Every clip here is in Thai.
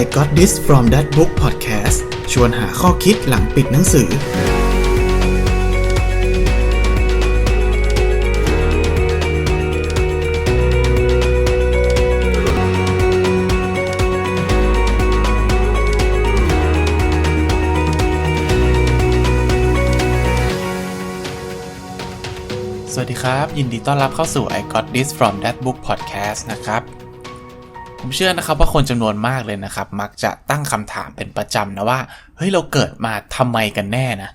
I got this from that book podcast ชวนหาข้อคิดหลังปิดหนังสือ สวัสดีครับ ยินดีต้อนรับเข้าสู่ I got this from that book podcast นะครับ ผมเชื่อนะครับว่าคนจำนวนมากเลยนะครับ มักจะตั้งคำถามเป็นประจำนะว่าเฮ้ยเราเกิดมาทำไมกันแน่นะ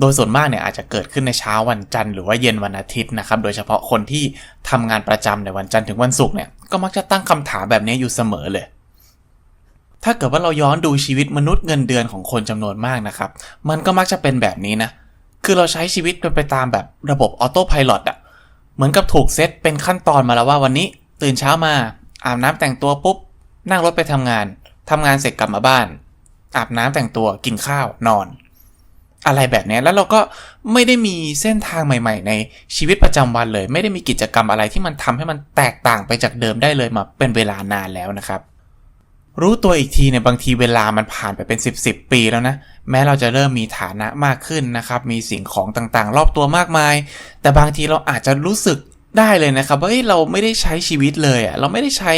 โดยส่วนมากเนี่ยอาจจะเกิดขึ้นในเช้าวันจันทร์หรือว่าเย็นวันอาทิตย์นะครับ โดยเฉพาะคนที่ทำงานประจำในวันจันทร์ถึงวันศุกร์เนี่ยก็มักจะตั้งคำถามแบบนี้อยู่เสมอเลย ถ้าเกิดว่าเราย้อนดูชีวิตมนุษย์เงินเดือนของคนจำนวนมากนะครับ มันก็มักจะเป็นแบบนี้นะคือเราใช้ชีวิตเป็นไปตามแบบระบบออโต้พายロอะเหมือนกับถูกเซตเป็นขั้นตอนมาแล้วว่าวันนี้ ตื่นเช้ามา อาบน้ำแต่งตัวปุ๊บ นั่งรถไปทำงานทำงานเสร็จกลับมาบ้าน อาบน้ำแต่งตัวกินข้าวนอน อะไรแบบนี้แล้วเราก็ไม่ได้มีเส้นทางใหม่ ๆ ในชีวิตประจำวันเลย ไม่ได้มีกิจกรรมอะไรที่มันทำให้มันแตกต่างไปจากเดิมได้เลยมาเป็นเวลานานแล้วนะครับ รู้ตัวอีกทีเนี่ยบางทีเวลามันผ่านไปเป็น 10บสปีแล้วนะ แม้เราจะเริ่มมีฐานะมากขึ้นนะครับ มีสิ่งของต่างๆ รอบตัวมากมาย แต่บางทีเราอาจจะรู้สึก ได้เลยนะครับว่าเราไม่ได้ใช้ชีวิตเลยอะเราไม่ได้ใช้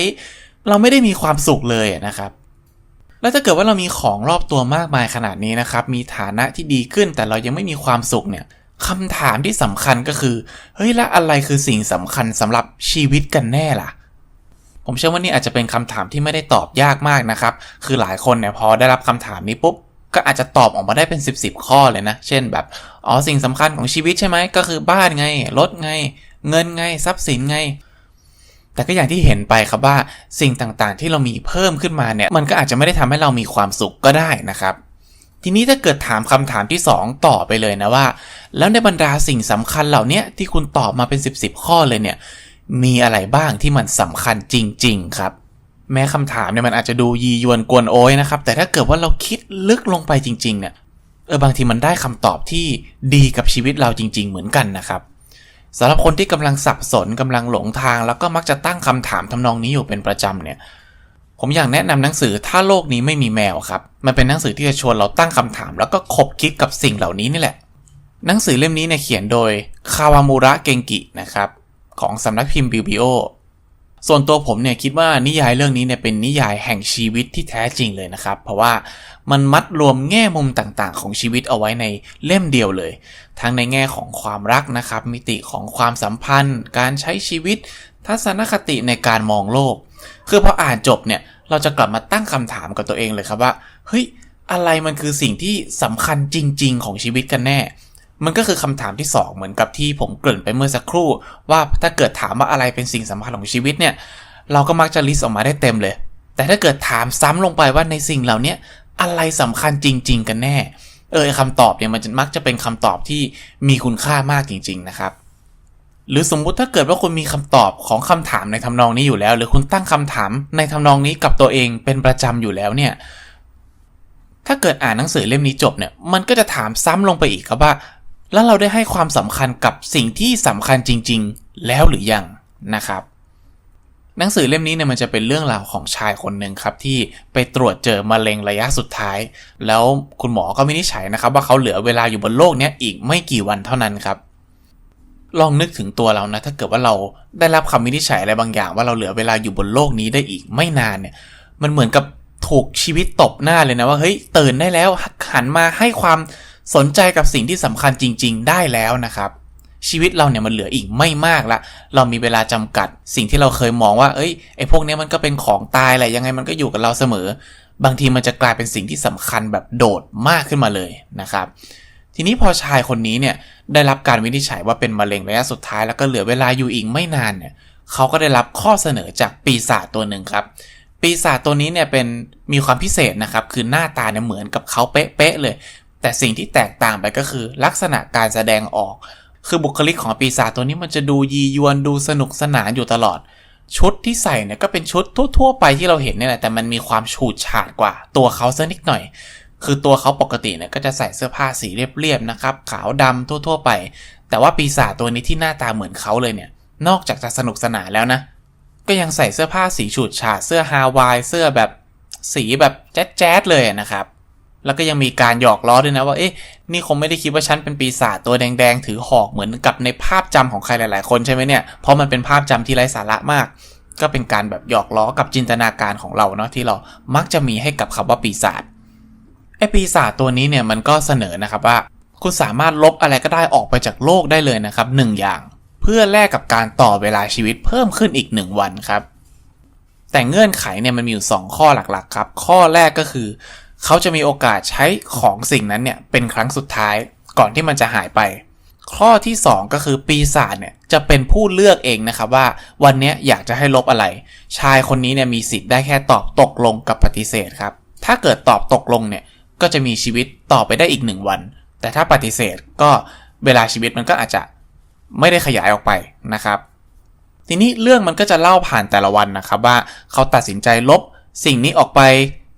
เราไม่ได้มีความสุขเลยอะนะครับ แล้วถ้าเกิดว่าเรามีของรอบตัวมากมายขนาดนี้นะครับ มีฐานะที่ดีขึ้นแต่เรายังไม่มีความสุขเนี่ยคำถามที่สำคัญก็คือ เฮ้ย และอะไรคือสิ่งสำคัญสำหรับชีวิตกันแน่ล่ะ ผมเชื่อว่านี่อาจจะเป็นคำถามที่ไม่ได้ตอบยากมากนะครับ คือหลายคนเนี่ยพอได้รับคำถามนี้ปุ๊บ ก็อาจจะตอบออกมาได้เป็น 10บสข้อเลยนะ เช่นแบบ อ๋อ สิ่งสำคัญของชีวิตใช่ไหม ก็คือบ้านไง รถไง เงินไงทรัพย์สินไง แต่ก็อย่างที่เห็นไปครับว่าสิ่งต่างๆ ที่เรามีเพิ่มขึ้นมาเนี่ยมันก็อาจจะไม่ได้ทำให้เรามีความสุขก็ได้นะครับ ทีนี้ถ้าเกิดถามคำถามที่ 2 ต่อไปเลยนะว่า แล้วในบรรดาสิ่งสำคัญเหล่านี้ที่คุณตอบมาเป็น 10บสข้อเลยเนี่ยมีอะไรบ้างที่มันสำคัญจริง ๆ ครับแม้คำถามเนี่ยมันอาจจะดูยียวนกวนโอยนะครับ แต่ถ้าเกิดว่าเราคิดลึกลงไปจริง ๆ เนี่ยเออบางทีมันได้คำตอบที่ดีกับชีวิตเราจริง ๆ เหมือนกันนะครับ สำหรับคนที่กำลังสับสนกำลังหลงทาง แล้วก็มักจะตั้งคำถามทำนองนี้อยู่เป็นประจำเนี่ยผมอยากแนะนำหนังสือถ้าโลกนี้ไม่มีแมวครับ มันเป็นหนังสือที่จะชวนเราตั้งคำถาม แล้วก็คบคิดกับสิ่งเหล่านี้นี่แหละ หนังสือเล่มนี้เนี่ยเขียนโดยคาวามูระเกงกินะครับของสำนักพิมพ์บิวบิโอ ส่วนตัวผมเนี่ยคิดว่านิยายเรื่องนี้เนี่ยเป็นนิยายแห่งชีวิตที่แท้จริงเลยนะครับ เพราะว่ามันมัดรวมแง่มุมต่างๆ ของชีวิตเอาไว้ในเล่มเดียวเลย ทั้งในแง่ของความรักนะครับ มิติของความสัมพันธ์ การใช้ชีวิต ทัศนคติในการมองโลก คือพออ่านจบเนี่ยเราจะกลับมาตั้งคำถามกับตัวเองเลยครับว่าเฮ้ยอะไรมันคือสิ่งที่สำคัญจริง ๆ ของชีวิตกันแน่ มันก็คือคำถามที่ 2 เหมือนกับที่ผมเกริ่นไปเมื่อสักครู่ ว่าถ้าเกิดถามว่าอะไรเป็นสิ่งสำคัญของชีวิตเนี่ย เราก็มักจะลิสต์ออกมาได้เต็มเลย แต่ถ้าเกิดถามซ้ำลงไปว่าในสิ่งเหล่านี้อะไรสำคัญจริง ๆ กันแน่ เออคำตอบเนี่ยมันจะมักจะเป็นคำตอบที่มีคุณค่ามากจริง ๆ นะครับ หรือสมมุติถ้าเกิดว่าคุณมีคำตอบของคำถามในทำนองนี้อยู่แล้ว หรือคุณตั้งคำถามในทำนองนี้กับตัวเองเป็นประจำอยู่แล้วเนี่ยถ้าเกิดอ่านหนังสือเล่มนี้จบเนี่ย มันก็จะถามซ้ำลงไปอีกครับว่า แล้วเราได้ให้ความสำคัญกับสิ่งที่สำคัญจริง ๆ แล้วหรือยังนะครับ หนังสือเล่มนี้เนี่ยมันจะเป็นเรื่องราวของชายคนหนึ่งครับ ที่ไปตรวจเจอมะเร็งระยะสุดท้าย แล้วคุณหมอก็วินิจฉัยนะครับ ว่าเขาเหลือเวลาอยู่บนโลกนี้อีกไม่กี่วันเท่านั้นครับ ลองนึกถึงตัวเรานะ ถ้าเกิดว่าเราได้รับคำวินิจฉัยอะไรบางอย่าง ว่าเราเหลือเวลาอยู่บนโลกนี้ได้อีกไม่นานเนี่ย มันเหมือนกับถูกชีวิตตบหน้าเลยนะว่าเฮ้ยตื่นได้แล้วหันมาให้ความ สนใจกับสิ่งที่สำคัญจริง ๆ ได้แล้วนะครับชีวิตเราเนี่ยมันเหลืออีกไม่มากละ เรามีเวลาจำกัด สิ่งที่เราเคยมองว่า เอ้ย ไอ้พวกนี้มันก็เป็นของตายแหละยังไงมันก็อยู่กับเราเสมอ บางทีมันจะกลายเป็นสิ่งที่สำคัญแบบโดดมากขึ้นมาเลยนะครับ ทีนี้พอชายคนนี้เนี่ยได้รับการวินิจฉัยว่าเป็นมะเร็งระยะสุดท้ายแล้วก็เหลือเวลาอยู่อีกไม่นานเนี่ยเขาก็ได้รับข้อเสนอจากปีศาจตัวหนึ่งครับ ปีศาจตัวนี้เนี่ยเป็นมีความพิเศษนะครับ คือหน้าตาเนี่ยเหมือนกับเขาเป๊ะๆเลย แต่สิ่งที่แตกต่างไปก็คือลักษณะการแสดงออก คือบุคลิกของปีศาจตัวนี้มันจะดูยียวนดูสนุกสนานอยู่ตลอด ชุดที่ใส่เนี่ยก็เป็นชุดทั่ว ๆ ไปที่เราเห็นนี่แหละแต่มันมีความฉูดฉาดกว่า ตัวเขาสักนิดหน่อย คือตัวเขาปกติเนี่ยก็จะใส่เสื้อผ้าสีเรียบๆนะครับ ขาวดำทั่ว ๆ ไป แต่ว่าปีศาจตัวนี้ที่หน้าตาเหมือนเขาเลยเนี่ย นอกจากจะสนุกสนานแล้วนะก็ยังใส่เสื้อผ้าสีฉูดฉาดเสื้อฮาวายเสื้อแบบสีแบบแจ๊ดๆเลยนะครับ แล้วก็ยังมีการหยอกล้อด้วยนะว่าเอ๊ะนี่คงไม่ได้คิดว่าฉันเป็นปีศาจตัวแดงๆ ถือหอกเหมือนกับในภาพจำของใครหลาย ๆ คนใช่ไหมเนี่ยเพราะมันเป็นภาพจำที่ไร้สาระมาก ก็เป็นการแบบหยอกล้อกับจินตนาการของเราเนาะที่เรามักจะมีให้กับคำว่าปีศาจไอปีศาจตัวนี้เนี่ยมันก็เสนอนะครับว่า คุณสามารถลบอะไรก็ได้ออกไปจากโลกได้เลยนะครับหนึ่งอย่าง เพื่อแลกกับการต่อเวลาชีวิตเพิ่มขึ้นอีกหนึ่งวันครับแต่เงื่อนไขเนี่ยมันมีอยู่ 2 ข้อหลักๆครับ ข้อแรกก็คือ เขาจะมีโอกาสใช้ของสิ่งนั้นเนี่ยเป็นครั้งสุดท้ายก่อนที่มันจะหายไป ข้อที่ 2 ก็คือปีศาจเนี่ยจะเป็นผู้เลือกเองนะครับว่าวันนี้อยากจะให้ลบอะไร ชายคนนี้เนี่ยมีสิทธิ์ได้แค่ตอบตกลงกับปฏิเสธครับ ถ้าเกิดตอบตกลงเนี่ยก็จะมีชีวิตต่อไปได้อีกหนึ่งวัน แต่ถ้าปฏิเสธก็เวลาชีวิตมันก็อาจจะไม่ได้ขยายออกไปนะครับ ทีนี้เรื่องมันก็จะเล่าผ่านแต่ละวันนะครับว่าเขาตัดสินใจลบสิ่งนี้ออกไป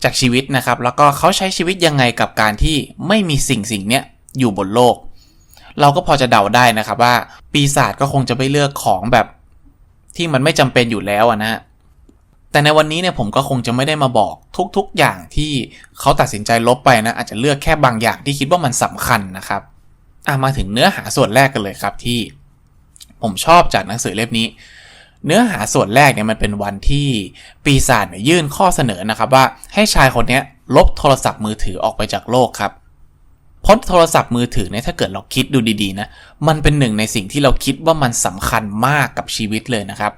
จากชีวิตนะครับ แล้วก็เขาใช้ชีวิตยังไงกับการที่ไม่มีสิ่งสิ่งเนี้ยอยู่บนโลก เราก็พอจะเดาได้นะครับว่า ปีศาจก็คงจะไม่เลือกของแบบที่มันไม่จำเป็นอยู่แล้วนะฮะแต่ในวันนี้เนี่ยผมก็คงจะไม่ได้มาบอกทุกๆ อย่างที่เขาตัดสินใจลบไปนะ อาจจะเลือกแค่บางอย่างที่คิดว่ามันสำคัญนะครับอะมาถึงเนื้อหาส่วนแรกกันเลยครับที่ ผมชอบจากหนังสือเล่มนี้ เนื้อหาส่วนแรกเนี่ยมันเป็นวันที่ปีศาจเนี่ยยื่นข้อเสนอนะครับว่าให้ชายคนนี้ลบโทรศัพท์มือถือออกไปจากโลกครับเพราะโทรศัพท์มือถือเนี่ยถ้าเกิดเราคิดดูดีๆนะมันเป็นหนึ่งในสิ่งที่เราคิดว่ามันสำคัญมากกับชีวิตเลยนะครับ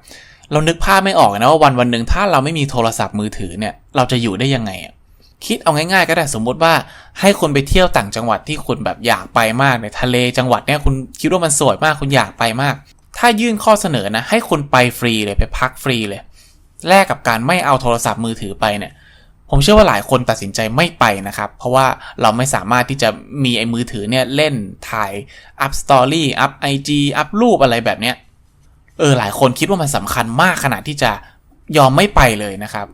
เรานึกภาพไม่ออกนะว่าวันวันหนึ่งถ้าเราไม่มีโทรศัพท์มือถือเนี่ยเราจะอยู่ได้ยังไงอะคิดเอาง่ายๆ ก็ได้สมมติว่าให้คนไปเที่ยวต่างจังหวัดที่คุณแบบอยากไปมากในทะเลจังหวัดเนี่ยคุณคิดว่ามันสวยมากคุณอยากไปมาก ถ้ายื่นข้อเสนอนะ ให้คุณไปฟรีเลยไปพักฟรีเลย แลกกับการไม่เอาโทรศัพท์มือถือไปเนี่ยผมเชื่อว่าหลายคนตัดสินใจไม่ไปนะครับ เพราะว่าเราไม่สามารถที่จะมีไอ้มือถือเนี่ยเล่นถ่ายอัพสตอรี่อัพไอจีอัพรูปอะไรแบบเนี้ยเออหลายคนคิดว่ามันสำคัญมากขนาดที่จะยอมไม่ไปเลยนะครับ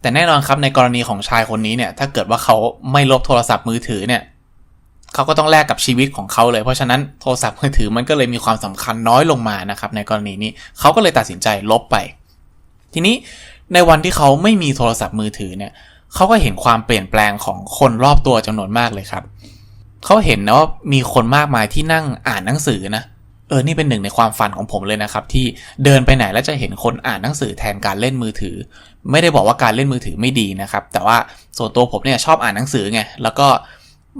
แต่แน่นอนครับในกรณีของชายคนนี้เนี่ยถ้าเกิดว่าเขาไม่ลบโทรศัพท์มือถือเนี่ย เขาก็ต้องแลกกับชีวิตของเขาเลย เพราะฉะนั้นโทรศัพท์มือถือมันก็เลยมีความสำคัญน้อยลงมานะครับในกรณีนี้เขาก็เลยตัดสินใจลบไป ทีนี้ในวันที่เขาไม่มีโทรศัพท์มือถือเนี่ยเขาก็เห็นความเปลี่ยนแปลงของคนรอบตัวจำนวนมากเลยครับเขาเห็นนะว่ามีคนมากมายที่นั่งอ่านหนังสือนะเออ นี่เป็นหนึ่งในความฝันของผมเลยนะครับ ที่เดินไปไหนแล้วจะเห็นคนอ่านหนังสือแทนการเล่นมือถือ ไม่ได้บอกว่าการเล่นมือถือไม่ดีนะครับ แต่ว่าส่วนตัวผมเนี่ยชอบอ่านหนังสือไงแล้วก็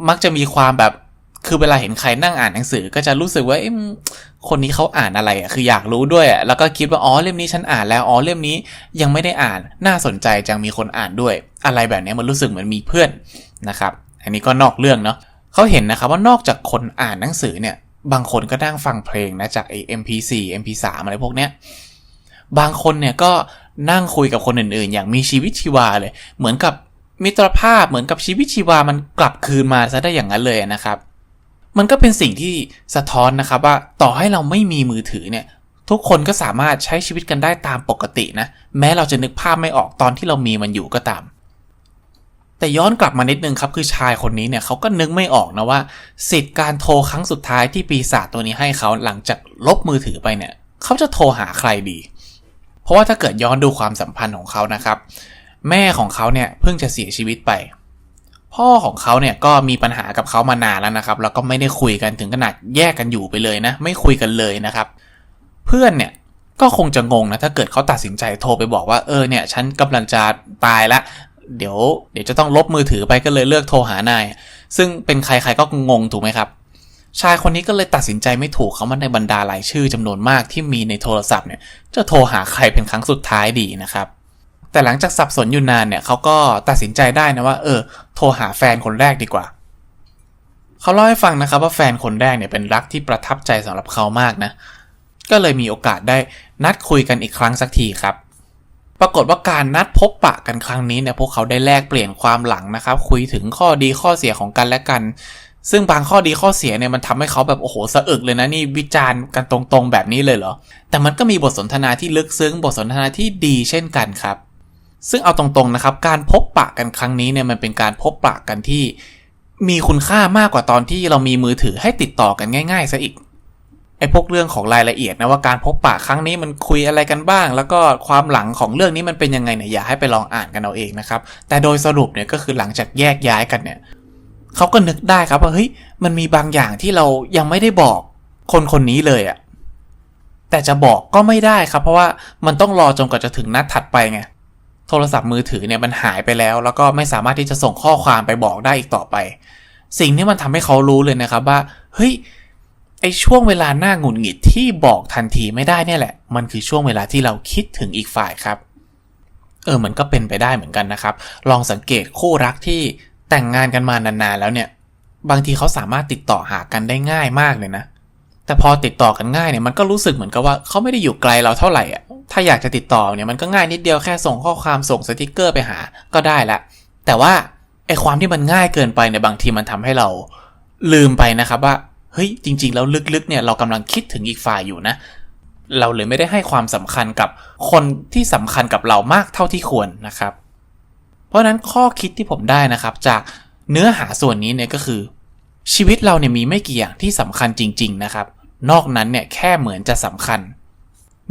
มักจะมีความแบบคือเวลาเห็นใครนั่งอ่านหนังสือก็จะรู้สึกว่าคนนี้เขาอ่านอะไรอะคืออยากรู้ด้วยอะแล้วก็คิดว่าอ๋อเล่มนี้ฉันอ่านแล้วอ๋อเล่มนี้ยังไม่ได้อ่านน่าสนใจจังมีคนอ่านด้วย อะไรแบบนี้มันรู้สึกเหมือนมีเพื่อนนะครับ อันนี้ก็นอกเรื่องเนาะเขาเห็นนะครับว่านอกจากคนอ่านหนังสือเนี่ย บางคนก็นั่งฟังเพลงนะจากไอ้ MP4 MP3 อะไรพวกเนี้ยบางคนเนี่ยก็นั่งคุยกับคนอื่นๆ อย่างมีชีวิตชีวาเลย เหมือนกับ มิตรภาพเหมือนกับชีวิตชีวามันกลับคืนมาซะได้อย่างนั้นเลยนะครับ มันก็เป็นสิ่งที่สะท้อนนะครับว่าต่อให้เราไม่มีมือถือเนี่ยทุกคนก็สามารถใช้ชีวิตกันได้ตามปกตินะ แม้เราจะนึกภาพไม่ออกตอนที่เรามีมันอยู่ก็ตาม แต่ย้อนกลับมานิดนึงครับคือชายคนนี้เนี่ยเขาก็นึกไม่ออกนะว่า สิทธิ์การโทรครั้งสุดท้ายที่ปีศาจตัวนี้ให้เขาหลังจากลบมือถือไปเนี่ยเขาจะโทรหาใครดี เพราะว่าถ้าเกิดย้อนดูความสัมพันธ์ของเขานะครับ แม่ของเขาเนี่ยเพิ่งจะเสียชีวิตไป พ่อของเขาเนี่ยก็มีปัญหากับเขามานานแล้วนะครับ แล้วก็ไม่ได้คุยกันถึงขนาดแยกกันอยู่ไปเลยนะ ไม่คุยกันเลยนะครับ เพื่อนเนี่ยก็คงจะงงนะถ้าเกิดเขาตัดสินใจโทรไปบอกว่าเออเนี่ยฉันกำลังจะตายละเดี๋ยวเดี๋ยวจะต้องลบมือถือไปก็เลยเลือกโทรหานาย ซึ่งเป็นใครๆก็งงถูกไหมครับ ชายคนนี้ก็เลยตัดสินใจไม่ถูกเขามันในบรรดาหลายชื่อจำนวนมากที่มีในโทรศัพท์เนี่ย จะโทรหาใครเป็นครั้งสุดท้ายดีนะครับ แต่หลังจากสับสนอยู่นานเนี่ยเขาก็ตัดสินใจได้นะว่า เออ โทรหาแฟนคนแรกดีกว่า เขาเล่าให้ฟังนะครับว่าแฟนคนแรกเนี่ยเป็นรักที่ประทับใจสำหรับเขามากนะ ก็เลยมีโอกาสได้นัดคุยกันอีกครั้งสักทีครับ ปรากฏว่าการนัดพบปะกันครั้งนี้เนี่ยพวกเขาได้แลกเปลี่ยนความหลังนะครับ คุยถึงข้อดีข้อเสียของกันและกัน ซึ่งบางข้อดีข้อเสียเนี่ยมันทำให้เขาแบบโอ้โหสะอึกเลยนะนี่วิจารณ์กันตรงๆแบบนี้เลยเหรอ แต่มันก็มีบทสนทนาที่ลึกซึ้งบทสนทนาที่ดีเช่นกันครับ ซึ่งเอาตรงๆนะครับ การพบปะกันครั้งนี้เนี่ยมันเป็นการพบปะกันที่มีคุณค่ามากกว่าตอนที่เรามีมือถือให้ติดต่อกันง่ายๆซะอีกไอ้พวกเรื่องของรายละเอียดนะว่าการพบปะครั้งนี้มันคุยอะไรกันบ้าง แล้วก็ความหลังของเรื่องนี้มันเป็นยังไงเนี่ยอย่าให้ไปลองอ่านกันเอาเองนะครับ แต่โดยสรุปเนี่ยก็คือหลังจากแยกย้ายกันเนี่ยเขาก็นึกได้ครับว่าเฮ้ยมันมีบางอย่างที่เรายังไม่ได้บอกคนคนนี้เลยอะแต่จะบอกก็ไม่ได้ครับ เพราะว่ามันต้องรอจนกว่าจะถึงนัดถัดไปไง โทรศัพท์มือถือเนี่ยมันหายไปแล้ว แล้วก็ไม่สามารถที่จะส่งข้อความไปบอกได้อีกต่อไป สิ่งที่มันทำให้เขารู้เลยนะครับว่า เฮ้ยไอช่วงเวลาหน้าหงุดหงิดที่บอกทันทีไม่ได้เนี่ยแหละ มันคือช่วงเวลาที่เราคิดถึงอีกฝ่ายครับ เออมันก็เป็นไปได้เหมือนกันนะครับ ลองสังเกตคู่รักที่แต่งงานกันมานานๆแล้วเนี่ย บางทีเขาสามารถติดต่อหากันได้ง่ายมากเลยนะ แต่พอติดต่อกันง่ายเนี่ยมันก็รู้สึกเหมือนกับว่าเขาไม่ได้อยู่ไกลเราเท่าไหร่อะ ถ้าอยากจะติดต่อเนี่ยมันก็ง่ายนิดเดียวแค่ส่งข้อความส่งสติกเกอร์ไปหาก็ได้ละ แต่ว่าไอความที่มันง่ายเกินไปเนี่ยบางทีมันทำให้เราลืมไปนะครับว่าเฮ้ยจริง ๆ แล้วลึกๆเนี่ยเรากำลังคิดถึงอีกฝ่ายอยู่นะ เราเลยไม่ได้ให้ความสำคัญกับคนที่สำคัญกับเรามากเท่าที่ควรนะครับ เพราะฉะนั้นข้อคิดที่ผมได้นะครับ จากเนื้อหาส่วนนี้เนี่ยก็คือ ชีวิตเราเนี่ยมีไม่กี่อย่างที่สำคัญจริง ๆ นะครับ นอกนั้นเนี่ยแค่เหมือนจะสำคัญ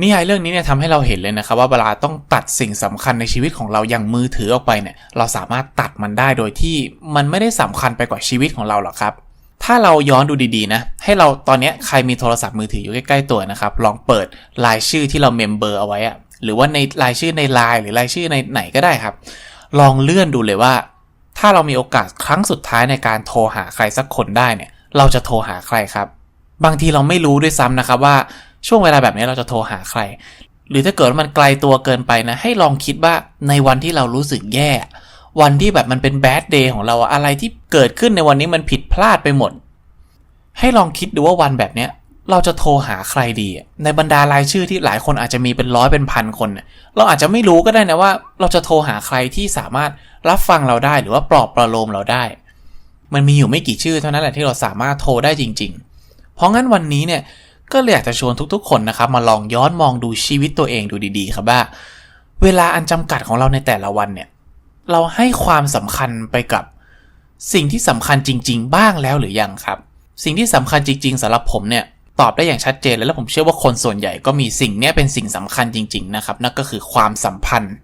นิยายเรื่องนี้เนี่ยทำให้เราเห็นเลยนะครับว่าเวลาต้องตัดสิ่งสำคัญในชีวิตของเราอย่างมือถือออกไปเนี่ยเราสามารถตัดมันได้โดยที่มันไม่ได้สำคัญไปกว่าชีวิตของเราหรอกครับ ถ้าเราย้อนดูดีๆนะให้เราตอนนี้ใครมีโทรศัพท์มือถืออยู่ใกล้ๆตัวนะครับลองเปิดรายชื่อที่เราเมมเบอร์เอาไว้อะหรือว่าในรายชื่อในไลน์หรือรายชื่อในไหนก็ได้ครับ ลองเลื่อนดูเลยว่า ถ้าเรามีโอกาสครั้งสุดท้ายในการโทรหาใครสักคนได้เนี่ย เราจะโทรหาใครครับ บางทีเราไม่รู้ด้วยซ้ำนะครับว่า ช่วงเวลาแบบนี้เราจะโทรหาใคร หรือถ้าเกิดมันไกลตัวเกินไปนะ ให้ลองคิดว่าในวันที่เรารู้สึกแย่ วันที่แบบมันเป็นแบดเดย์ของเราอะไรที่เกิดขึ้นในวันนี้มันผิดพลาดไปหมด ให้ลองคิดดูว่าวันแบบเนี้ยเราจะโทรหาใครดี ในบรรดารายชื่อที่หลายคนอาจจะมีเป็นร้อยเป็นพันคนเนี่ยเราอาจจะไม่รู้ก็ได้นะว่า เราจะโทรหาใครที่สามารถรับฟังเราได้หรือว่าปลอบประโลมเราได้ มันมีอยู่ไม่กี่ชื่อเท่านั้นแหละที่เราสามารถโทรได้จริง ๆ เพราะงั้นวันนี้เนี่ย ก็เลยอยากจะชวนทุกๆ คนนะครับมาลองย้อนมองดูชีวิตตัวเองดูดีๆ ครับว่า เวลาอันจำกัดของเราในแต่ละวันเนี่ย เราให้ความสำคัญไปกับสิ่งที่สำคัญจริง ๆ บ้างแล้วหรือยังครับ สิ่งที่สำคัญจริง ๆสำหรับผมเนี่ยตอบได้อย่างชัดเจนแล้วและผมเชื่อว่าคนส่วนใหญ่ก็มีสิ่งนี้เป็นสิ่งสำคัญจริง ๆ นะครับนั่นก็คือความสัมพันธ์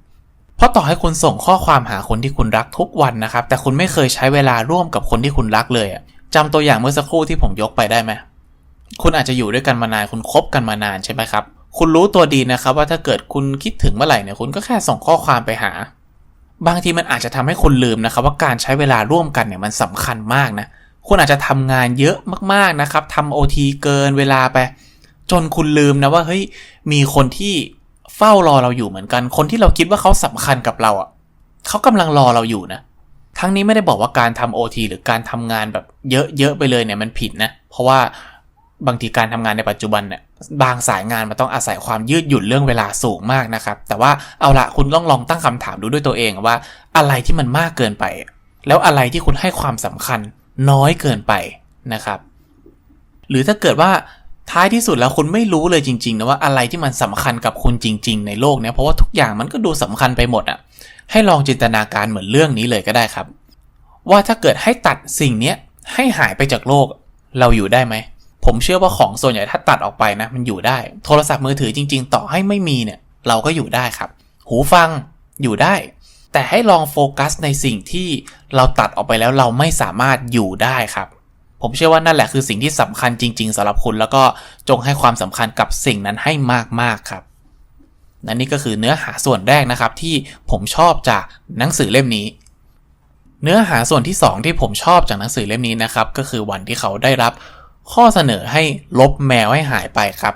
เพราะต่อให้คุณส่งข้อความหาคนที่คุณรักทุกวันนะครับ แต่คุณไม่เคยใช้เวลาร่วมกับคนที่คุณรักเลยจำตัวอย่างเมื่อสักครู่ที่ผมยกไปได้ไหม คุณอาจจะอยู่ด้วยกันมานานคุณคบกันมานานใช่ไหมครับ คุณรู้ตัวดีนะครับว่าถ้าเกิดคุณคิดถึงเมื่อไหร่เนี่ยคุณก็แค่ส่งข้อความไปหา บางทีมันอาจจะทำให้คุณลืมนะครับ ว่าการใช้เวลาร่วมกันเนี่ยมันสำคัญมากนะคุณอาจจะทำงานเยอะมากๆนะครับทำโอทีเกินเวลาไป จนคุณลืมนะว่าเฮ้ยมีคนที่เฝ้ารอเราอยู่เหมือนกัน คนที่เราคิดว่าเขาสำคัญกับเราอะเขากำลังรอเราอยู่นะทั้งนี้ไม่ได้บอกว่าการทำโอทีหรือการทำงานแบบเยอะๆไปเลยเนี่ยมันผิดนะ เพราะว่า บางทีการทำงานในปัจจุบันเนี่ยบางสายงานมันต้องอาศัยความยืดหยุ่นเรื่องเวลาสูงมากนะครับ แต่ว่าเอาละคุณต้องลองตั้งคำถามดูด้วยตัวเองว่าอะไรที่มันมากเกินไป แล้วอะไรที่คุณให้ความสำคัญน้อยเกินไปนะครับ หรือถ้าเกิดว่าท้ายที่สุดแล้วคุณไม่รู้เลยจริงๆนะว่าอะไรที่มันสำคัญกับคุณจริง ๆ ในโลกเนี้ยเพราะว่าทุกอย่างมันก็ดูสำคัญไปหมดอะ่ะให้ลองจินตนาการเหมือนเรื่องนี้เลยก็ได้ครับ ว่าถ้าเกิดให้ตัดสิ่งเนี้ยให้หายไปจากโลกเราอยู่ได้ไหม ผมเชื่อว่าของส่วนใหญ่ถ้าตัดออกไปนะ มันอยู่ได้ โทรศัพท์มือถือจริง ๆ ต่อให้ไม่มีเนี่ย เราก็อยู่ได้ครับ หูฟังอยู่ได้ แต่ให้ลองโฟกัสในสิ่งที่เราตัดออกไปแล้วเราไม่สามารถอยู่ได้ครับ ผมเชื่อว่านั่นแหละคือสิ่งที่สำคัญจริง ๆสำหรับคุณแล้วก็จงให้ความสำคัญกับสิ่งนั้นให้มากๆครับนั่นนี่ก็คือเนื้อหาส่วนแรกนะครับที่ผมชอบจากหนังสือเล่มนี้ เนื้อหาส่วนที่ 2 ที่ผมชอบจากหนังสือเล่มนี้นะครับก็คือวันที่เขาได้รับ ข้อเสนอให้ลบแมวให้หายไปครับ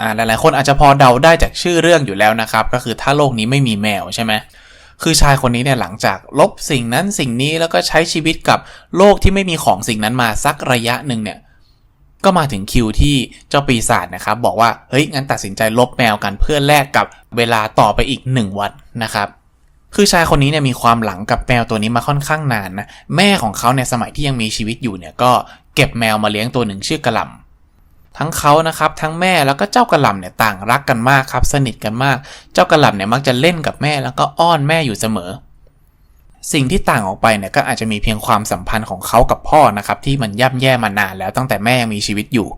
อ่าหลายๆ คนอาจจะพอเดาได้จากชื่อเรื่องอยู่แล้วนะครับ ก็คือถ้าโลกนี้ไม่มีแมวใช่ไหมคือชายคนนี้เนี่ยหลังจากลบสิ่งนั้นสิ่งนี้แล้วก็ใช้ชีวิตกับโลกที่ไม่มีของสิ่งนั้นมาสักระยะหนึ่งเนี่ยก็มาถึงคิวที่เจ้าปีศาจนะครับ บอกว่าเฮ้ยงั้นตัดสินใจลบแมวกันเพื่อแลกกับเวลาต่อไปอีก 1 วันนะครับ คือชายคนนี้เนี่ยมีความหลังกับแมวตัวนี้มาค่อนข้างนานนะ แม่ของเขาในสมัยที่ยังมีชีวิตอยู่เนี่ยก็เก็บแมวมาเลี้ยงตัวหนึ่งชื่อกระหล่ำทั้งเขานะครับทั้งแม่แล้วก็เจ้ากระหล่ำเนี่ยต่างรักกันมากครับ สนิทกันมาก เจ้ากระหล่ำเนี่ยมักจะเล่นกับแม่แล้วก็อ้อนแม่อยู่เสมอ สิ่งที่ต่างออกไปเนี่ยก็อาจจะมีเพียงความสัมพันธ์ของเขากับพ่อนะครับที่มันย่ำแย่มานานแล้วตั้งแต่แม่ยังมีชีวิตอยู่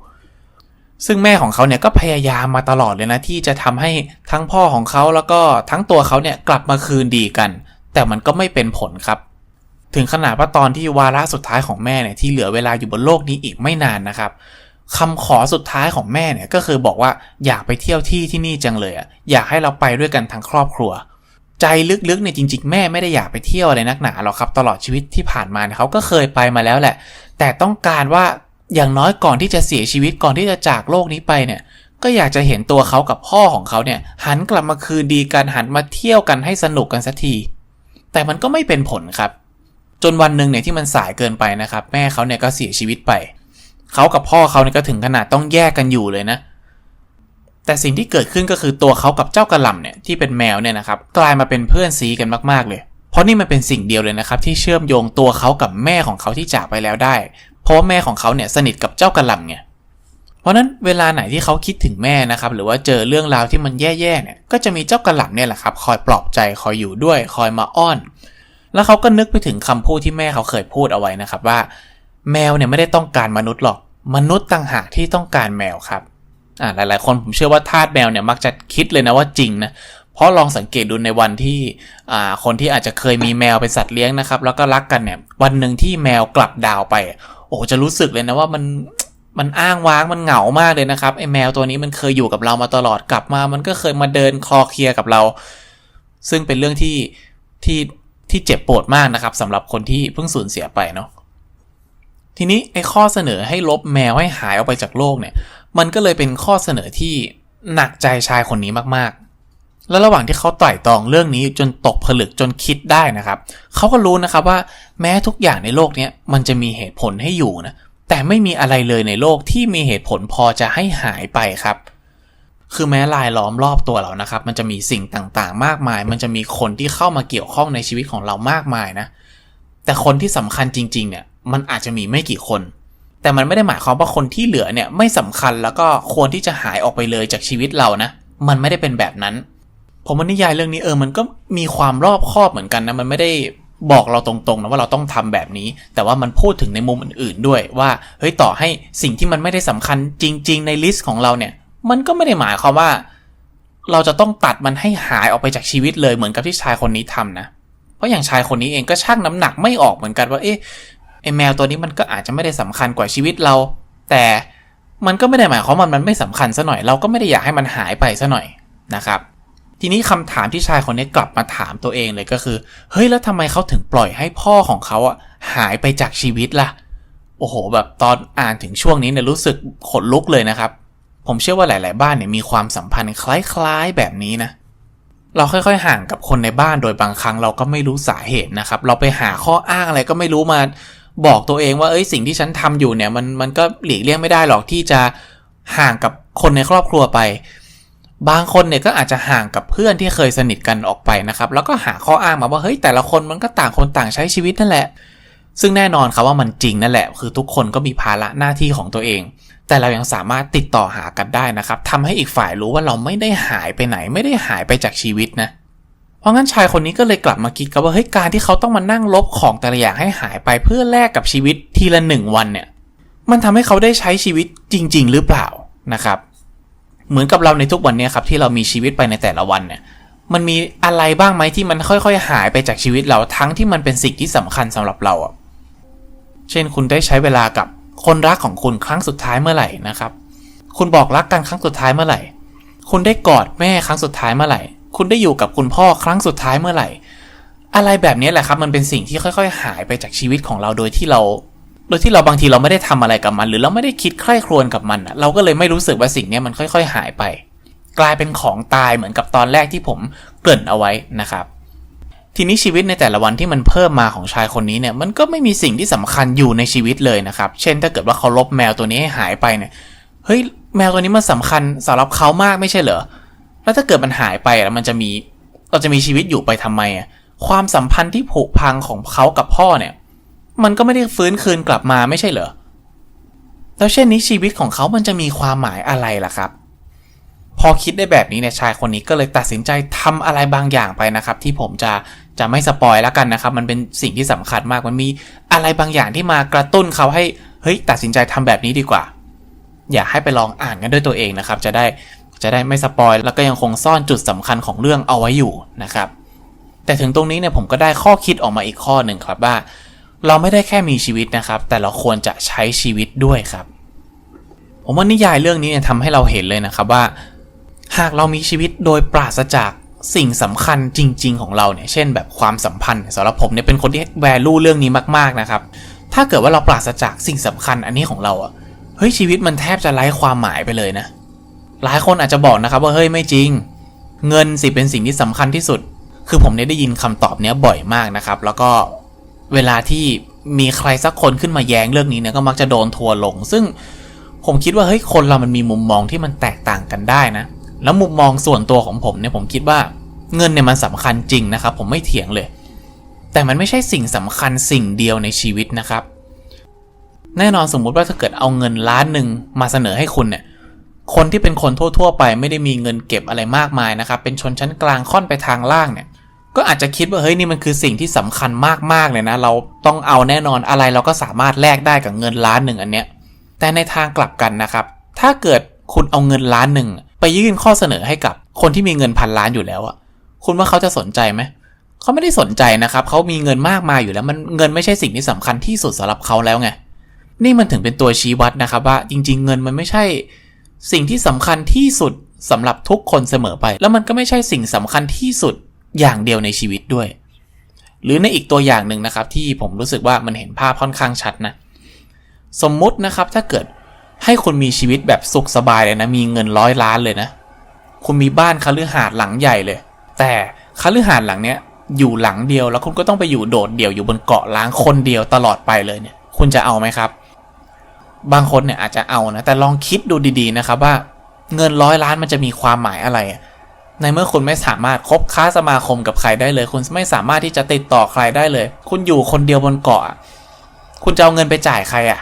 ซึ่งแม่ของเขาเนี่ยก็พยายามมาตลอดเลยนะที่จะทำให้ทั้งพ่อของเขาแล้วก็ทั้งตัวเขาเนี่ยกลับมาคืนดีกัน แต่มันก็ไม่เป็นผลครับ ถึงขนาดว่าตอนที่วาระสุดท้ายของแม่เนี่ยที่เหลือเวลาอยู่บนโลกนี้อีกไม่นานนะครับคำขอสุดท้ายของแม่เนี่ยก็คือบอกว่าอยากไปเที่ยวที่ที่นี่จังเลยอะอยากให้เราไปด้วยกันทั้งครอบครัว ใจลึกๆเนี่ยจริง ๆ แม่ไม่ได้อยากไปเที่ยวอะไรนักหนาหรอกครับ ตลอดชีวิตที่ผ่านมาเนี่ยเขาก็เคยไปมาแล้วแหละ แต่ต้องการว่า อย่างน้อยก่อนที่จะเสียชีวิตก่อนที่จะจากโลกนี้ไปเนี่ย ก็อยากจะเห็นตัวเขากับพ่อของเขาเนี่ย หันกลับมาคืนดีกันหันมาเที่ยวกันให้สนุกกันสักที แต่มันก็ไม่เป็นผลครับ จนวันหนึ่งเนี่ยที่มันสายเกินไปนะครับ แม่เขาเนี่ยก็เสียชีวิตไป เขากับพ่อเขาเนี่ยก็ถึงขนาดต้องแยกกันอยู่เลยนะ แต่สิ่งที่เกิดขึ้นก็คือตัวเขากับเจ้ากระหล่ำเนี่ยที่เป็นแมวเนี่ยนะครับกลายมาเป็นเพื่อนซีกันมากๆเลยเพราะนี่มันเป็นสิ่งเดียวเลยนะครับที่เชื่อมโยงตัวเขากับแม่ของเขาที่จากไปแล้วได้ เพราะว่าแม่ของเขาเนี่ยสนิทกับเจ้ากระหล่ำไงเพราะนั้นเวลาไหนที่เขาคิดถึงแม่นะครับ หรือว่าเจอเรื่องราวที่มันแย่ๆเนี่ยก็จะมีเจ้ากระหล่ำเนี่ยแหละครับ คอยปลอบใจคอยอยู่ด้วยคอยมาอ้อน แล้วเขาก็นึกไปถึงคำพูดที่แม่เขาเคยพูดเอาไว้นะครับว่า แมวเนี่ยไม่ได้ต้องการมนุษย์หรอก มนุษย์ต่างหากที่ต้องการแมวครับอ่าหลายๆ คนผมเชื่อว่าทาสแมวเนี่ยมักจะคิดเลยนะว่าจริงนะเพราะลองสังเกตดูในวันที่อ่าคนที่อาจจะเคยมีแมวเป็นสัตว์เลี้ยงนะครับ แล้วก็รักกันเนี่ยวันหนึ่งที่แมวกลับดาวไป โอ้จะรู้สึกเลยนะว่ามันมันอ้างว้างมันเหงามากเลยนะครับไอ้แมวตัวนี้มันเคยอยู่กับเรามาตลอดกลับมา มันก็เคยมาเดินคลอเคลียกับเรา ซึ่งเป็นเรื่องที่ที่ที่เจ็บปวดมากนะครับสำหรับคนที่เพิ่งสูญเสียไปเนาะทีนี้ไอ้ข้อเสนอให้ลบแมวให้หายออกไปจากโลกเนี่ย มันก็เลยเป็นข้อเสนอที่หนักใจชายคนนี้มาก แล้วระหว่างที่เขาไต่ตองเรื่องนี้จนตกผลึกจนคิดได้นะครับ เขาก็รู้นะครับว่าแม้ทุกอย่างในโลกนี้มันจะมีเหตุผลให้อยู่นะ แต่ไม่มีอะไรเลยในโลกที่มีเหตุผลพอจะให้หายไปครับ คือแม้ลายล้อมรอบตัวเรานะครับ มันจะมีสิ่งต่างๆ มากมาย มันจะมีคนที่เข้ามาเกี่ยวข้องในชีวิตของเรามากมายนะ แต่คนที่สำคัญจริง ๆ เนี่ย มันอาจจะมีไม่กี่คน แต่มันไม่ได้หมายความว่าคนที่เหลือเนี่ยไม่สำคัญแล้วก็ควรที่จะหายออกไปเลยจากชีวิตเรานะ มันไม่ได้เป็นแบบนั้น ผมว่านิยายเรื่องนี้เออมันก็มีความรอบคอบเหมือนกันนะมันไม่ได้บอกเราตรงๆนะว่าเราต้องทำแบบนี้ แต่ว่ามันพูดถึงในมุมอื่นๆด้วยว่าเฮ้ยต่อให้สิ่งที่มันไม่ได้สำคัญจริง ๆ ในลิสต์ของเราเนี่ย มันก็ไม่ได้หมายความว่า เราจะต้องตัดมันให้หายออกไปจากชีวิตเลยเหมือนกับที่ชายคนนี้ทำนะเพราะอย่างชายคนนี้เองก็ชั่งน้ำหนักไม่ออกเหมือนกันว่าเอ๊ะไอแมวตัวนี้มันก็อาจจะไม่ได้สำคัญกว่าชีวิตเรา แต่มันก็ไม่ได้หมายความว่ามันไม่สำคัญซะหน่อย เราก็ไม่ได้อยากให้มันหายไปซะหน่อยนะครับ ทีนี้คำถามที่ชายคนนี้กลับมาถามตัวเองเลยก็คือ เฮ้ยแล้วทำไมเขาถึงปล่อยให้พ่อของเขาอะหายไปจากชีวิตล่ะ โอ้โห แบบตอนอ่านถึงช่วงนี้เนี่ยรู้สึกขนลุกเลยนะครับ ผมเชื่อว่าหลาย ๆ บ้านเนี่ยมีความสัมพันธ์คล้ายๆแบบนี้นะ เราค่อยๆ ห่างกับคนในบ้านโดยบางครั้งเราก็ไม่รู้สาเหตุนะครับ เราไปหาข้ออ้างอะไรก็ไม่รู้มาบอกตัวเองว่าเอ้ยสิ่งที่ฉันทำอยู่เนี่ยมันมันก็หลีกเลี่ยงไม่ได้หรอกที่จะห่างกับคนในครอบครัวไป บางคนเนี่ยก็อาจจะห่างกับเพื่อนที่เคยสนิทกันออกไปนะครับ แล้วก็หาข้ออ้างมาว่าเฮ้ยแต่ละคนมันก็ต่างคนต่างใช้ชีวิตนั่นแหละ ซึ่งแน่นอนครับว่ามันจริงนั่นแหละ คือทุกคนก็มีภาระหน้าที่ของตัวเอง แต่เรายังสามารถติดต่อหากันได้นะครับทำให้อีกฝ่ายรู้ว่าเราไม่ได้หายไปไหน ไม่ได้หายไปจากชีวิตนะเพราะงั้นชายคนนี้ก็เลยกลับมาคิดครับว่าเฮ้ยการที่เขาต้องมานั่งลบของแต่ละอย่างให้หายไปเพื่อแลกกับชีวิตทีละหนึ่งวันเนี่ย มันทำให้เขาได้ใช้ชีวิตจริง ๆ หรือเปล่านะครับ เหมือนกับเราในทุกวันนี้ครับที่เรามีชีวิตไปในแต่ละวันเนี่ยมันมีอะไรบ้างไหมที่มันค่อยๆ หายไปจากชีวิตเราทั้งที่มันเป็นสิ่งที่สำคัญสำหรับเราอะเช่นคุณได้ใช้เวลากับคนรักของคุณครั้งสุดท้ายเมื่อไหร่นะครับ คุณบอกรักกันครั้งสุดท้ายเมื่อไหร่ คุณได้กอดแม่ครั้งสุดท้ายเมื่อไหร่ คุณได้อยู่กับคุณพ่อครั้งสุดท้ายเมื่อไหร่ อะไรแบบนี้แหละครับ มันเป็นสิ่งที่ค่อย ๆ หายไปจากชีวิตของเราโดยที่เรา ดยที่เราบางทีเราไม่ได้ทำอะไรกับมัน หรือเราไม่ได้คิดใคร่ครวญกับมันอะเราก็เลยไม่รู้สึกว่าสิ่งนี้มันค่อย ๆ หายไป กลายเป็นของตายเหมือนกับตอนแรกที่ผมเกริ่นเอาไว้นะครับ ทีนี้ชีวิตในแต่ละวันที่มันเพิ่มมาของชายคนนี้เนี่ยมันก็ไม่มีสิ่งที่สำคัญอยู่ในชีวิตเลยนะครับ เช่น ถ้าเกิดว่าเขาลบแมวตัวนี้ให้หายไปเนี่ยเฮ้ยแมวตัวนี้มันสำคัญสำหรับเขามากไม่ใช่เหรอแล้วถ้าเกิดมันหายไปแล้วมันจะมีเราจะมีชีวิตอยู่ไปทำไมอะความสัมพันธ์ที่ผุพังของเขากับพ่อเนี่ย มันก็ไม่ได้ฟื้นคืนกลับมาไม่ใช่เหรอ แล้วเช่นนี้ชีวิตของเขามันจะมีความหมายอะไรล่ะครับ พอคิดได้แบบนี้เนี่ยชายคนนี้ก็เลยตัดสินใจทำอะไรบางอย่างไปนะครับ ที่ผมจะจะไม่สปอยแล้วกันนะครับ มันเป็นสิ่งที่สำคัญมากมันมีอะไรบางอย่างที่มากระตุ้นเขาให้เฮ้ยตัดสินใจทำแบบนี้ดีกว่า อยากให้ไปลองอ่านกันด้วยตัวเองนะครับ จะได้จะได้ไม่สปอยแล้วก็ยังคงซ่อนจุดสำคัญของเรื่องเอาไว้อยู่นะครับ แต่ถึงตรงนี้เนี่ยผมก็ได้ข้อคิดออกมาอีกข้อหนึ่งครับว่า เราไม่ได้แค่มีชีวิตนะครับ แต่เราควรจะใช้ชีวิตด้วยครับ ผมว่านิยายเรื่องนี้เนี่ยทำให้เราเห็นเลยนะครับว่า หากเรามีชีวิตโดยปราศจากสิ่งสำคัญจริง ๆ ของเราเนี่ย เช่นแบบความสัมพันธ์สำหรับผมเนี่ยเป็นคนที่แวลูเรื่องนี้มากๆนะครับ ถ้าเกิดว่าเราปราศจากสิ่งสำคัญอันนี้ของเราอะเฮ้ยชีวิตมันแทบจะไร้ความหมายไปเลยนะ หลายคนอาจจะบอกนะครับว่าเฮ้ยไม่จริง เงินสิเป็นสิ่งที่สำคัญที่สุด คือผมเนี่ยได้ยินคำตอบเนี้ยบ่อยมากนะครับ แล้วก็ เวลาที่มีใครสักคนขึ้นมาแย้งเรื่องนี้เนี่ยก็มักจะโดนทัวร์ลง ซึ่งผมคิดว่าเฮ้ยคนเรามันมีมุมมองที่มันแตกต่างกันได้นะ แล้วมุมมองส่วนตัวของผมเนี่ยผมคิดว่าเงินเนี่ยมันสำคัญจริงนะครับ ผมไม่เถียงเลย แต่มันไม่ใช่สิ่งสำคัญสิ่งเดียวในชีวิตนะครับ แน่นอนสมมุติว่าถ้าเกิดเอาเงินล้านหนึ่งมาเสนอให้คุณเนี่ยคนที่เป็นคนทั่ว ๆ ไปไม่ได้มีเงินเก็บอะไรมากมายนะครับ เป็นชนชั้นกลางค่อนไปทางล่างเนี่ย ก็อาจจะคิดว่าเฮ้ยนี่มันคือสิ่งที่สำคัญมากๆเลยนะ เราต้องเอาแน่นอนอะไรเราก็สามารถแลกได้กับเงินล้านหนึ่งอันเนี้ยแต่ในทางกลับกันนะครับ ถ้าเกิดคุณเอาเงินล้านหนึ่งไปยื่นข้อเสนอให้กับคนที่มีเงินพันล้านอยู่แล้วอะคุณว่าเขาจะสนใจไหมเขาไม่ได้สนใจนะครับเขามีเงินมากมายอยู่แล้วมันเงินไม่ใช่สิ่งที่สำคัญที่สุดสำหรับเขาแล้วไงนี่มันถึงเป็นตัวชี้วัดนะครับว่าจริง ๆ เงินมันไม่ใช่ สิ่งที่สำคัญที่สุดสำหรับทุกคนเสมอไป แล้วมันก็ไม่ใช่สิ่งสำคัญที่สุด อย่างเดียวในชีวิตด้วย หรือในอีกตัวอย่างหนึ่งนะครับ ที่ผมรู้สึกว่ามันเห็นภาพค่อนข้างชัดนะสมมุตินะครับถ้าเกิดให้คุณมีชีวิตแบบสุขสบายเลยนะ มีเงินร้อยล้านเลยนะ คุณมีบ้านคฤหาสน์หลังใหญ่เลย แต่คฤหาสน์หลังเนี้ยอยู่หลังเดียวแล้วคุณก็ต้องไปอยู่โดดเดี่ยวอยู่บนเกาะล้างคนเดียวตลอดไปเลยเนี่ย คุณจะเอาไหมครับ บางคนเนี่ยอาจจะเอานะ แต่ลองคิดดูดีๆนะครับว่าเงินร้อยล้านมันจะมีความหมายอะไรอะ ในเมื่อคุณไม่สามารถคบค้าสมาคมกับใครได้เลย คุณไม่สามารถที่จะติดต่อใครได้เลย คุณอยู่คนเดียวบนเกาะ คุณจะเอาเงินไปจ่ายใครอะ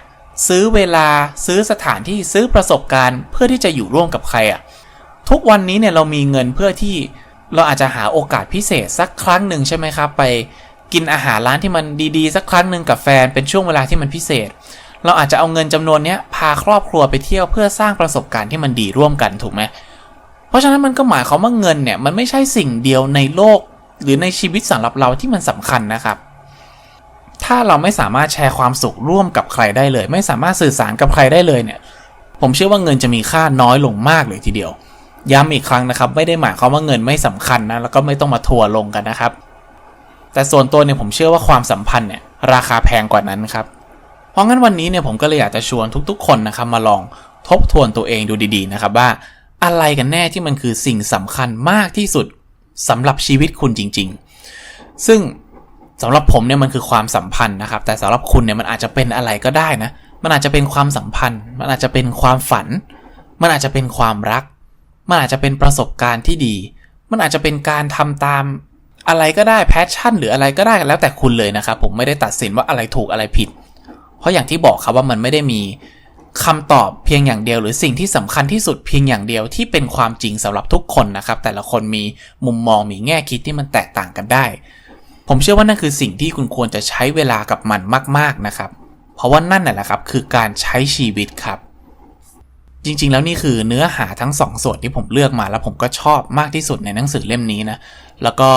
ซื้อเวลาซื้อสถานที่ซื้อประสบการณ์เพื่อที่จะอยู่ร่วมกับใครอะทุกวันนี้เนี่ยเรามีเงินเพื่อที่เราอาจจะหาโอกาสพิเศษสักครั้งหนึ่งใช่ไหมครับ ไปกินอาหารร้านที่มันดีๆ สักครั้งหนึ่งกับแฟนเป็นช่วงเวลาที่มันพิเศษ เราอาจจะเอาเงินจำนวนเนี้ยพาครอบครัวไปเที่ยวเพื่อสร้างประสบการณ์ที่มันดีร่วมกันถูกไหม เพราะฉะนั้นมันก็หมายความว่าเงินเนี่ยมันไม่ใช่สิ่งเดียวในโลก หรือในชีวิตสำหรับเราที่มันสำคัญนะครับ ถ้าเราไม่สามารถแชร์ความสุขร่วมกับใครได้เลย ไม่สามารถสื่อสารกับใครได้เลยเนี่ย ผมเชื่อว่าเงินจะมีค่าน้อยลงมากเลยทีเดียว ย้ำอีกครั้งนะครับ ไม่ได้หมายความว่าเงินไม่สำคัญนะแล้วก็ไม่ต้องมาทัวร์ลงกันนะครับ แต่ส่วนตัวเนี่ยผมเชื่อว่าความสัมพันธ์เนี่ยราคาแพงกว่านั้นครับเพราะงั้นวันนี้เนี่ยผมก็เลยอยากจะชวนทุกๆ คนนะครับมาลองทบทวนตัวเองดูดีๆนะครับว่า อะไรกันแน่ที่มันคือสิ่งสำคัญมากที่สุดสำหรับชีวิตคุณจริง ๆ ซึ่งสำหรับผมเนี่ยมันคือความสัมพันธ์นะครับ แต่สำหรับคุณเนี่ยมันอาจจะเป็นอะไรก็ได้นะ มันอาจจะเป็นความสัมพันธ์ มันอาจจะเป็นความฝัน มันอาจจะเป็นความรัก มันอาจจะเป็นประสบการณ์ที่ดี มันอาจจะเป็นการทำตามอะไรก็ได้แพชชั่น หรืออะไรก็ได้แล้วแต่คุณเลยนะครับผมไม่ได้ตัดสินว่าอะไรถูกอะไรผิด เพราะอย่างที่บอกครับว่ามันไม่ได้มี คำตอบเพียงอย่างเดียว หรือสิ่งที่สำคัญที่สุดเพียงอย่างเดียวที่เป็นความจริงสำหรับทุกคนนะครับ แต่ละคนมีมุมมองมีแง่คิดที่มันแตกต่างกันได้ ผมเชื่อว่านั่นคือสิ่งที่คุณควรจะใช้เวลากับมันมากๆนะครับ เพราะว่านั่นแหละครับคือการใช้ชีวิตครับ จริงๆ แล้วนี่คือเนื้อหาทั้งสองส่วนที่ผมเลือกมา แล้วผมก็ชอบมากที่สุดในหนังสือเล่มนี้นะแล้วก็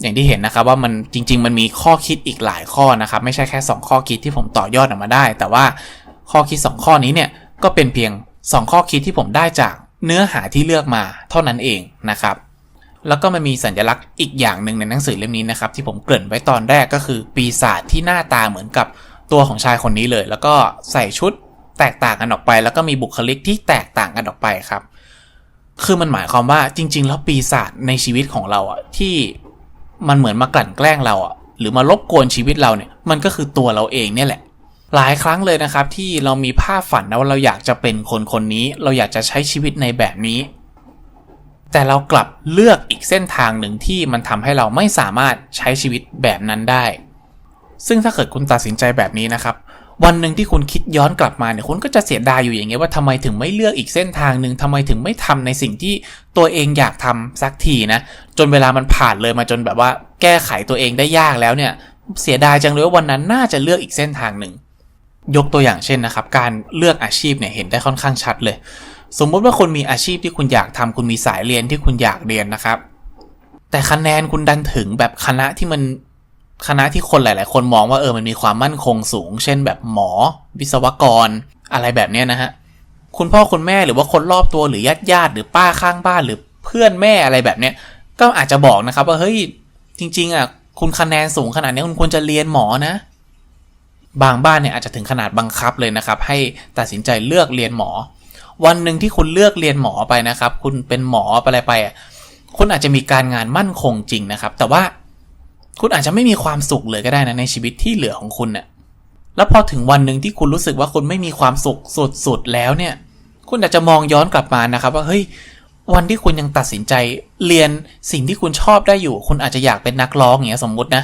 อย่างที่เห็นนะครับว่ามันจริง ๆ มันมีข้อคิดอีกหลายข้อนะครับ ไม่ใช่แค่ 2 ข้อคิดที่ผมต่อยอดออกมาได้ แต่ว่า ข้อคิด 2 ข้อนี้เนี่ยก็เป็นเพียง 2 ข้อคิดที่ผมได้จากเนื้อหาที่เลือกมาเท่านั้นเองนะครับ แล้วก็มันมีสัญลักษณ์อีกอย่างหนึ่งในหนังสือเล่มนี้นะครับ ที่ผมเกริ่นไว้ตอนแรกก็คือ ปีศาจที่หน้าตาเหมือนกับตัวของชายคนนี้เลย แล้วก็ใส่ชุดแตกต่างกันออกไป แล้วก็มีบุคลิกที่แตกต่างกันออกไปครับ คือมันหมายความว่าจริง ๆ แล้วปีศาจในชีวิตของเราอะที่มันเหมือนมากลั่นแกล้งเราอะหรือมารบกวนชีวิตเราเนี่ยมันก็คือตัวเราเองเนี่ยแหละ หลายครั้งเลยนะครับที่เรามีภาพฝันนะว่าเราอยากจะเป็นคนคนนี้ เราอยากจะใช้ชีวิตในแบบนี้ แต่เรากลับเลือกอีกเส้นทางหนึ่งที่มันทำให้เราไม่สามารถใช้ชีวิตแบบนั้นได้ ซึ่งถ้าเกิดคุณตัดสินใจแบบนี้นะครับ วันหนึ่งที่คุณคิดย้อนกลับมาเนี่ยคุณก็จะเสียดายอยู่อย่างเงี้ยว่าทำไมถึงไม่เลือกอีกเส้นทางหนึ่งทำไมถึงไม่ทำในสิ่งที่ตัวเองอยากทำสักทีนะ จนเวลามันผ่านเลยมาจนแบบว่า แก้ไขตัวเองได้ยากแล้วเนี่ย เสียดายจังเลยว่าวันนั้นน่าจะเลือกอีกเส้นทางหนึ่ง ยกตัวอย่างเช่นนะครับ การเลือกอาชีพเนี่ยเห็นได้ค่อนข้างชัดเลย สมมติว่าคุณมีอาชีพที่คุณอยากทำคุณมีสายเรียนที่คุณอยากเรียนนะครับ แต่คะแนนคุณดันถึงแบบคณะที่มันคณะที่คนหลาย ๆ คนมองว่าเออมันมีความมั่นคงสูง เช่น แบบหมอ วิศวกร อะไรแบบเนี้ยนะฮะคุณพ่อคุณแม่หรือว่าคนรอบตัวหรือญาติญาติหรือป้าข้างบ้านหรือเพื่อนแม่อะไรแบบเนี้ยก็อาจจะบอกนะครับว่าเฮ้ยจริง ๆอะคุณคะแนนสูงขนาดนี้คุณควรจะเรียนหมอนะ บางบ้านเนี่ยอาจจะถึงขนาดบังคับเลยนะครับ ให้ตัดสินใจเลือกเรียนหมอ วันหนึ่งที่คุณเลือกเรียนหมอไปนะครับ คุณเป็นหมอไปอะไรไปอะคุณอาจจะมีการงานมั่นคงจริงนะครับ แต่ว่าคุณอาจจะไม่มีความสุขเลยก็ได้นะในชีวิตที่เหลือของคุณเนี่ยแล้วพอถึงวันหนึ่งที่คุณรู้สึกว่าคุณไม่มีความสุขสุดๆแล้วเนี่ย คุณอาจจะมองย้อนกลับมานะครับ ว่าเฮ้ยวันที่คุณยังตัดสินใจเรียนสิ่งที่คุณชอบได้อยู่ คุณอาจจะอยากเป็นนักร้องอย่างเงี้ยสมมตินะ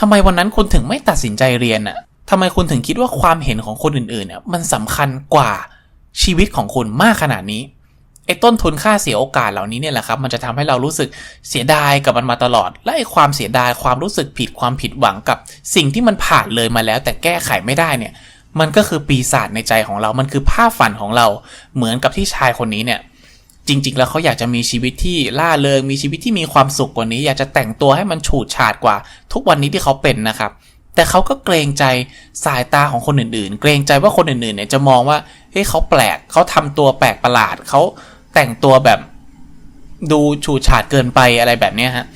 ทำไมวันนั้นคุณถึงไม่ตัดสินใจเรียนอะ ทำไมคุณถึงคิดว่าความเห็นของคนอื่นๆเนี่ยมันสำคัญกว่าชีวิตของคุณมากขนาดนี้ไอ้ต้นทุนค่าเสียโอกาสเหล่านี้เนี่ยแหละครับมันจะทำให้เรารู้สึกเสียดายกับมันมาตลอด และไอ้ความเสียดายความรู้สึกผิดความผิดหวังกับสิ่งที่มันผ่านเลยมาแล้ว แต่แก้ไขไม่ได้เนี่ย มันก็คือปีศาจในใจของเรา มันคือภาพฝันของเราเหมือนกับที่ชายคนนี้เนี่ย จริง ๆ แล้วเขาอยากจะมีชีวิตที่ล่าเริงมีชีวิตที่มีความสุขกว่านี้ อยากจะแต่งตัวให้มันฉูดฉาดกว่า ทุกวันนี้ที่เขาเป็นนะครับ แต่เขาก็เกรงใจสายตาของคนอื่นๆ เกรงใจว่าคนอื่นๆเนี่ยจะมองว่าเฮ้ยเขาแปลกเขาทำตัวแปลกประหลาดเขาแต่งตัวแบบดูฉูดฉาดเกินไปอะไรแบบนี้ฮะ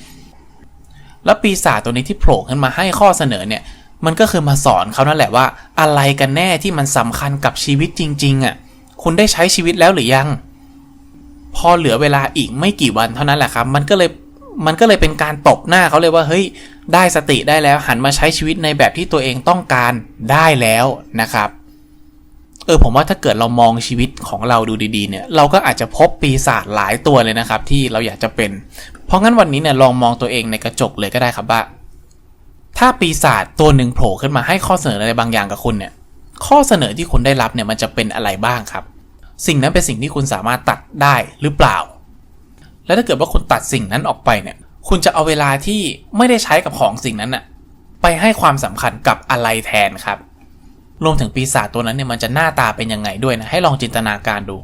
แล้วปีศาจตัวนี้ที่โผล่ขึ้นมาให้ข้อเสนอเนี่ยมันก็คือมาสอนเขานั่นแหละว่า อะไรกันแน่ที่มันสำคัญกับชีวิตจริงๆอะคุณได้ใช้ชีวิตแล้วหรือยัง พอเหลือเวลาอีกไม่กี่วันเท่านั้นแหละครับ มันก็เลย มันก็เลยเป็นการตบหน้าเขาเลยว่าเฮ้ยได้สติได้แล้วหันมาใช้ชีวิตในแบบที่ตัวเองต้องการได้แล้วนะครับ เออผมว่าถ้าเกิดเรามองชีวิตของเราดูดีๆเนี่ย เราก็อาจจะพบปีศาจหลายตัวเลยนะครับ ที่เราอยากจะเป็น เพราะงั้นวันนี้เนี่ยลองมองตัวเองในกระจกเลยก็ได้ครับว่า ถ้าปีศาจตัวหนึ่งโผล่ขึ้นมาให้ข้อเสนออะไรบางอย่างกับคุณเนี่ย ข้อเสนอที่คุณได้รับเนี่ยมันจะเป็นอะไรบ้างครับ สิ่งนั้นเป็นสิ่งที่คุณสามารถตัดได้หรือเปล่า และถ้าเกิดว่าคุณตัดสิ่งนั้นออกไปเนี่ย คุณจะเอาเวลาที่ไม่ได้ใช้กับของสิ่งนั้นน่ะไปให้ความสำคัญกับอะไรแทนครับ รวมถึงปีศาจตัวนั้นเนี่ยมันจะหน้าตาเป็นยังไงด้วยนะ ให้ลองจินตนาการดู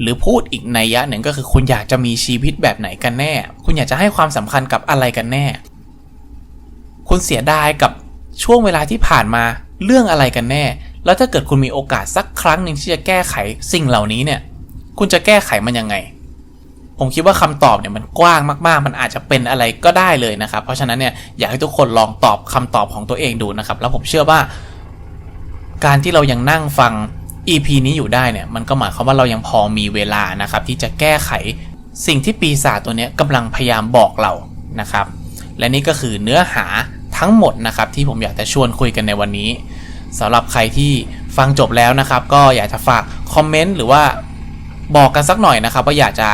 หรือพูดอีกในยยะหนึ่งก็คือคุณอยากจะมีชีวิตแบบไหนกันแน่ คุณอยากจะให้ความสำคัญกับอะไรกันแน่ คุณเสียดายกับช่วงเวลาที่ผ่านมาเรื่องอะไรกันแน่ แล้วถ้าเกิดคุณมีโอกาสสักครั้งหนึ่งที่จะแก้ไขสิ่งเหล่านี้เนี่ย คุณจะแก้ไขมันยังไง ผมคิดว่าคำตอบเนี่ยมันกว้างมาก ๆ มันอาจจะเป็นอะไรก็ได้เลยนะครับ เพราะฉะนั้นเนี่ยอยากให้ทุกคนลองตอบคำตอบของตัวเองดูนะครับ แล้วผมเชื่อว่า การที่เรายังนั่งฟัง EP นี้อยู่ได้เนี่ยมันก็หมายความว่าเรายังพอมีเวลานะครับ ที่จะแก้ไขสิ่งที่ปีศาจตัวนี้กำลังพยายามบอกเรานะครับ และนี่ก็คือเนื้อหาทั้งหมดนะครับ ที่ผมอยากจะชวนคุยกันในวันนี้สำหรับใครที่ฟังจบแล้วนะครับ ก็อยากจะฝากคอมเมนต์หรือว่าบอกกันสักหน่อยนะครับ ว่าอยากจะ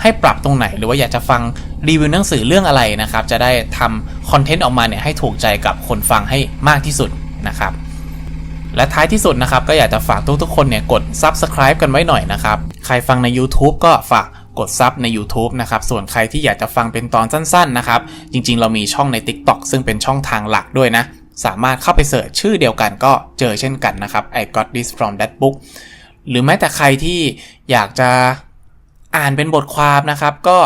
ให้ปรับตรงไหน หรือว่าอยากจะฟังรีวิวหนังสือเรื่องอะไรนะครับ จะได้ทำคอนเทนต์ออกมาเนี่ยให้ถูกใจกับคนฟังให้มากที่สุดนะครับและท้ายที่สุดนะครับ ก็อยากจะฝากทุกๆคนเนี่ยกด Subscribe กันไว้หน่อยนะครับ ใครฟังใน YouTube ก็ฝากกดซับใน YouTube นะครับ ส่วนใครที่อยากจะฟังเป็นตอนสั้นๆนะครับ จริงๆ เรามีช่องใน TikTok ซึ่งเป็นช่องทางหลักด้วยนะ สามารถเข้าไปเสิร์ชชื่อเดียวกันก็เจอเช่นกันนะครับ I got this from that book หรือแม้แต่ใครที่อยากจะ อ่านเป็นบทความนะครับก็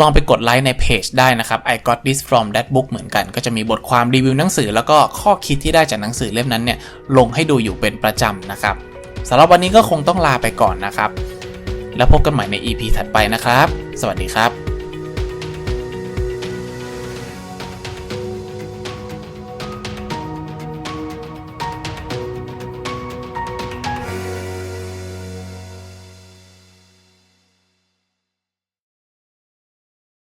ลองไปกดไลค์ในเพจได้นะครับ I got this from that book เหมือนกัน ก็จะมีบทความรีวิวหนังสือ แล้วก็ข้อคิดที่ได้จากหนังสือเล่มนั้นเนี่ยลงให้ดูอยู่เป็นประจำนะครับสำหรับวันนี้ก็คงต้องลาไปก่อนนะครับ แล้วพบกันใหม่ใน EP ถัดไปนะครับ สวัสดีครับ